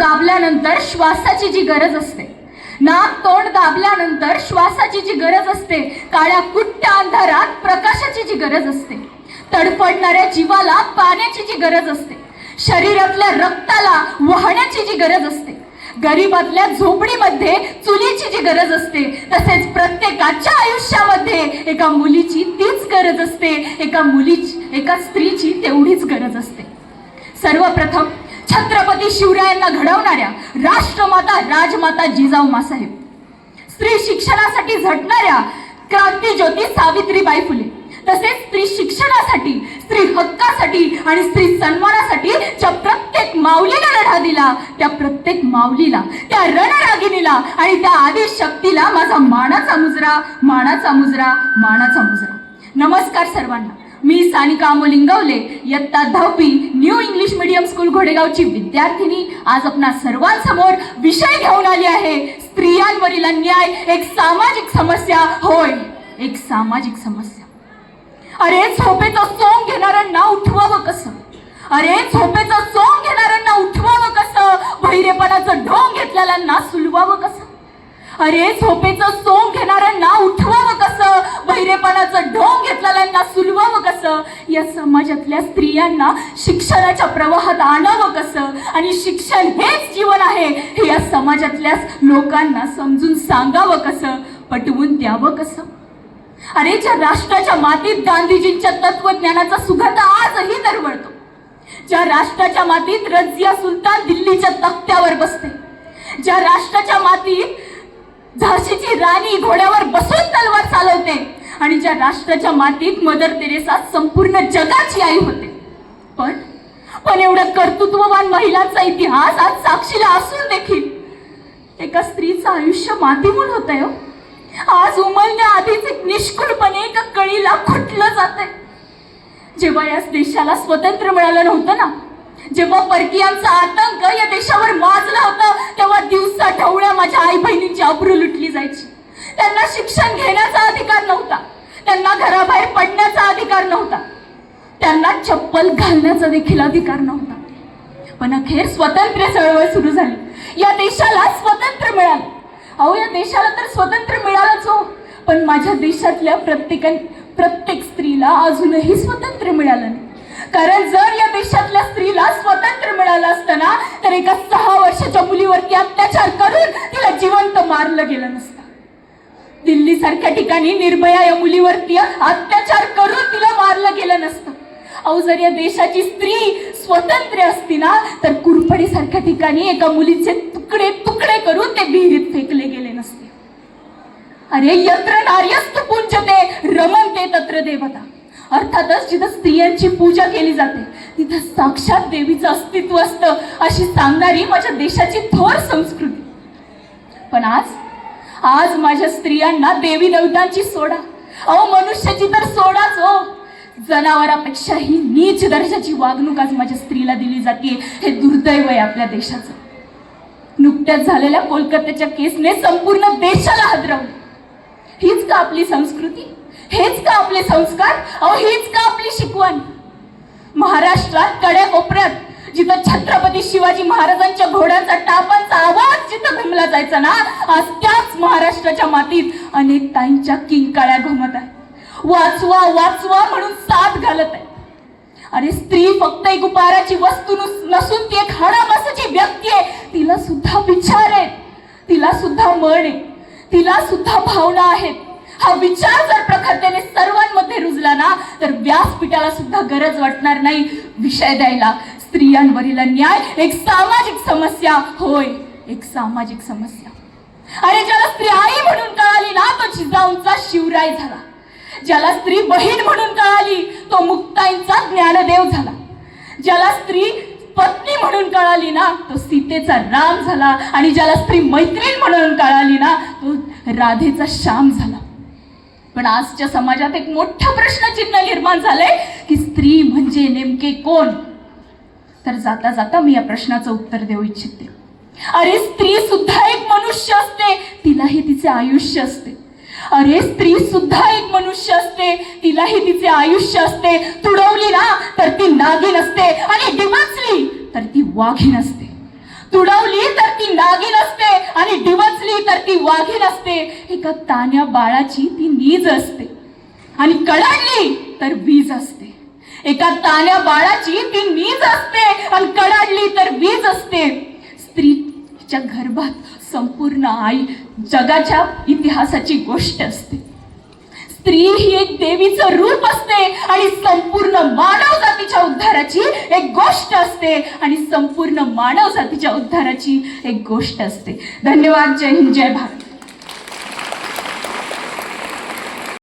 दाबल्यानंतर श्वासाची जी गरज असते नाक तोंड दाबल्यानंतर श्वासाची जी गरज असते काळ्या कुट्ट्या अंधारात प्रकाशाची जी गरज असते तडफडणाऱ्या जीवाला पाण्याची जी गरज असते शरीरातल्या रक्ताला वाहण्याची जी गरज असते गरीबातल्या झोपडीमध्ये चुलीची जी गरज असते तसेच प्रत्येकाच्या आयुष्यामध्ये एका मुलीची तीच गरज असते एका मुलीची एका स्त्रीची तेवढीच गरज असते. सर्वप्रथम छत्रपती शिवरायांना घडवणाऱ्या राष्ट्रमाता राजमाता जिजाऊ मासाहेब. स्त्री शिक्षणासाठी झटणाऱ्या क्रांतीज्योती सावित्रीबाई फुले. तसेच स्त्री शिक्षणासाठी स्त्री हक्कासाठी आणि स्त्री सन्मानासाठी ज्या प्रत्येक माऊलीला लढा दिला त्या प्रत्येक माऊलीला त्या रणरागिणीला आणि त्या आदि शक्तीला माझा मानाचा मुजरा मानाचा मुजरा मानाचा मुजरा. नमस्कार सर्वांना. मी सानिका मोलिंगवले इयत्ता दहावी न्यू इंग्लिश मीडियम स्कूल घोडेगावची विद्यार्थिनी आज आपणा सर्वांसमोर विषय घेऊन आली आहे. स्त्रियांवरील अन्याय एक सामाजिक समस्या होय एक सामाजिक समस्या. अरे झोपेचं सोंग घेणाऱ्यांना उठवावं कसं? अरे झोपेचं सोंग घेणाऱ्यांना उठवावं कसं? बहिरेपणाचं ढोंग घेतलेल्यांना सुलवावं कसं? अरे झोपेचं सोंग घेणाऱ्यांना उठवावं कसं? बहिरेपणाचं ढोंग घेतलेल्यांना सुल कसं या समाजातल्या स्त्रियांना शिक्षणाच्या प्रवाहात आणावं कसं? आणि शिक्षण हेच जीवन आहे. हे या समाजातल्या लोकांना समजून सांगावं कसं? पटवून द्यावं कसं? अरे ज्या राष्ट्राच्या मातीत गांधीजींच्या तत्वज्ञानाचा सुगंध आजही दरवळतो ज्या राष्ट्राच्या मातीत रजिया सुलतान दिल्लीच्या तक्त्यावर बसते ज्या राष्ट्राच्या मातीत झाशीची राणी घोड्यावर बसून तलवार चालवते आणि ज्या राष्ट्राच्या मातीत मदर तेरेसा संपूर्ण जगाची आई होते. पण पण एवढ्या कर्तृत्ववान महिलांचा इतिहास आज साक्षीला असून देखील एका स्त्रीचं आयुष्य मातीमूल होत आहे हो. आज उमलण्या आधीच एक निष्कुळपणे एका कळीला खुटलं जात जेव्हा या देशाला स्वतंत्र मिळालं नव्हतं ना जेव्हा परकीयांचा आतंक या देशावर माजला होता तेव्हा दिवसा ढवळ्या माझ्या आई बहिणींची अब्रू लुटली जायची. त्यांना शिक्षण घेण्याचा अधिकार नव्हता. त्यांना घराबाहेर पडण्याचा अधिकार नव्हता. त्यांना चप्पल घालण्याचा देखील अधिकार नव्हता. पण अखेर स्वातंत्र्य चळवळ सुरू झाली. या देशाला स्वतंत्र मिळालं. अहो या देशाला तर स्वतंत्र मिळालंच हो. पण माझ्या देशातल्या प्रत्येकाने प्रत्येक स्त्रीला अजूनही स्वतंत्र मिळालं नाही. कारण जर या देशातल्या स्त्रीला स्वातंत्र्य मिळालं असतं ना तर एका सहा वर्षाच्या मुलीवरती अत्याचार करून तिला जिवंत मारलं गेलं नसतं. दिल्ली सारख्या ठिकाणी निर्भया या मुलीवरती अत्याचार करून तिला मारलं गेलं नसतं. अहो जर या देशाची स्त्री स्वतंत्र असती ना तर कुरपडी सारख्या ठिकाणी एका मुलीचे तुकडे तुकडे करून ते विहिरीत फेकले गेले नसते. अरे यंत्र नार्यस्त पूज्यते रमनते तत्र देवता. अर्थातच जिथं स्त्रियांची पूजा केली जाते तिथं साक्षात देवीचं अस्तित्व असतं अशी सांगणारी माझ्या देशाची थोर संस्कृती. पण आज आज माझ्या स्त्रियांना देवी देवतांची सोडा. अहो मनुष्याची तर सोडाच हो. जनावरापेक्षाही नीच दर्जाची वागणूक आज माझ्या स्त्रीला दिली जाते हे दुर्दैव आहे आपल्या देशाचं. नुकत्याच झालेल्या कोलकात्याच्या केसने संपूर्ण देशाला हादरवलं. हीच का आपली संस्कृती? हेच का आपले संस्कार? अहो हीच का आपली शिकवण? महाराष्ट्रात कड्या कोपऱ्यात जिथं छत्रपती शिवाजी महाराजांच्या घोड्यांचा टापांचा आवाज जिथं घुमला जायचा ना आज त्याच महाराष्ट्राच्या मातीत अनेक ताईंच्या किंकाळ्या घुमत आहे वाचवा वाचवा म्हणून साथ घालत आहे अरे स्त्री फक्त एक उपाराची वस्तू नुस- नसून ती एक हाडामासाची व्यक्ती आहे. तिला सुद्धा विचार आहे तिला सुद्धा मन आहे. तिला सुद्धा भावना आहेत. हा विचार जर प्रखरतेने सर्वांमध्ये रुजला ना तर व्यासपीठाला सुद्धा गरज वाटणार नाही. विषय द्यायला स्त्रियांवरील अन्याय एक सामाजिक समस्या. होय एक सामाजिक समस्या. अरे ज्याला स्त्री आई म्हणून कळाली ना तो जिजाऊंचा शिवराय झाला. ज्याला स्त्री बहीण म्हणून कळाली तो मुक्ताईंचा ज्ञानदेव झाला. ज्याला स्त्री पत्नी म्हणून कळाली ना तो सीतेचा राम झाला. आणि ज्याला स्त्री मैत्रीण म्हणून कळाली ना तो राधेचा श्याम झाला. पण आजच्या समाजात एक मोठं प्रश्नचिन्ह निर्माण झालंय की स्त्री म्हणजे नेमके कोण? तर जाता जाता मी या प्रश्नाचं उत्तर देऊ इच्छिते. अरे स्त्री सुद्धा एक मनुष्य असते तिलाही तिचे आयुष्य असते. अरे स्त्री सुद्धा एक मनुष्य असते तिलाही तिचे आयुष्य असते. तुडवली ना तर ती नागिन असते. आणि डिवचली तर ती वाघीण असते. तुडवली तर ती नागिन असते. आणि डिवचली तर ती वाघीण असते. एका तान्या बाळाची ती नीज असते. आणि कळाडली तर वीज असते. एका ताण्या बाळाची ती नीज असते आणि कडाडली तर वीज असते. स्त्रीच्या गर्भात संपूर्ण आई जगाच्या इतिहासाची गोष्ट असते. स्त्री ही एक देवीचं रूप असते आणि संपूर्ण मानव जातीच्या उद्धाराची एक गोष्ट असते. आणि संपूर्ण मानव जातीच्या उद्धाराची एक गोष्ट असते. धन्यवाद. जय हिंद. जय भारत.